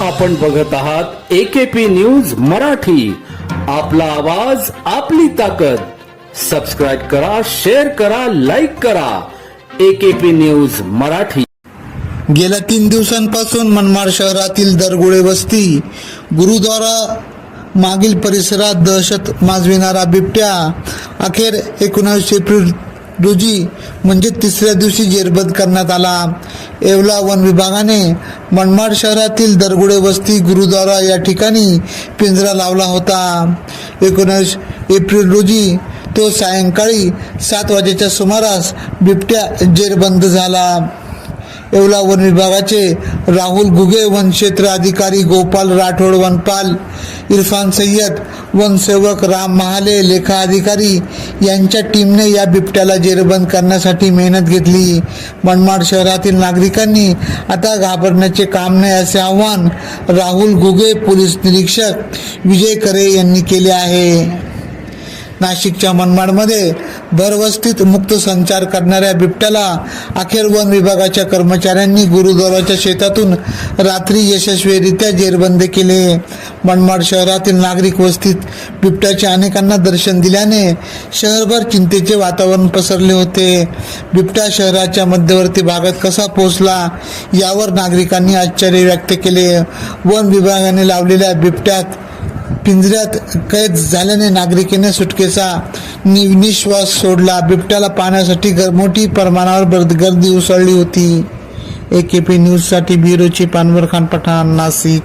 आपण बघत आहात एकेपी न्यूज मराठी. आपला आवाज आपली ताकद. सबस्क्राईब करा शेअर करा लाईक करा. AKP news Marathi. गेल्या तीन दिवसांपासून मनमाड शहरातील दरगुळे वस्ती गुरुद्वारा मागील परिसरात दहशत माजविणारा बिबट्या अखेर एकोणावीस एप्रिल रोजी म्हणजे तिसऱ्या दिवशी जेरबंद करण्यात आला. येवला वन विभागाने मनमाड शहरातील दरगुडे वस्ती गुरुद्वारा या ठिकाणी पिंजरा लावला होता. एकोणीस एप्रिल रोजी तो सायंकाळी सात वाजेच्या सुमारास बिबट्या जेरबंद झाला. येवला वन विभागाचे राहुल गुगे वनक्षेत्र अधिकारी गोपाल राठोड वनपाल इरफान सय्यद वनसेवक राम महाले लेखा अधिकारी यांच्या टीमने या बिबट्याला जेरबंद करण्यासाठी मेहनत घेतली. मनमाड शहरातील नागरिकांनी आता घाबरण्याचे काम नाही असे आवाहन राहुल गुगे पोलीस निरीक्षक विजय करे यांनी केले आहे. नाशिकच्या मनमाडमध्ये भरवस्तीत मुक्त संचार करणाऱ्या बिबट्याला अखेर वन विभागाच्या कर्मचाऱ्यांनी गुरुद्वाराच्या शेतातून रात्री यशस्वीरित्या जेरबंद केले. मनमाड शहरातील नागरिक वस्तीत बिबट्याच्या अनेकांना दर्शन दिल्याने शहरभर चिंतेचे वातावरण पसरले होते. बिबट्या शहराच्या मध्यवर्ती भागात कसा पोहोचला यावर नागरिकांनी आश्चर्य व्यक्त केले. वन विभागाने लावलेल्या बिबट्यात पिंजऱ्यात कैद झाल्याने नागरिकेने सुटकेचा नि निश्वास सोडला. बिबट्याला पाहण्यासाठी मोठी प्रमाणावर गर्दी उसळली होती. ए के पी न्यूजसाठी ब्युरोची पानवर खान पठाण नाशिक.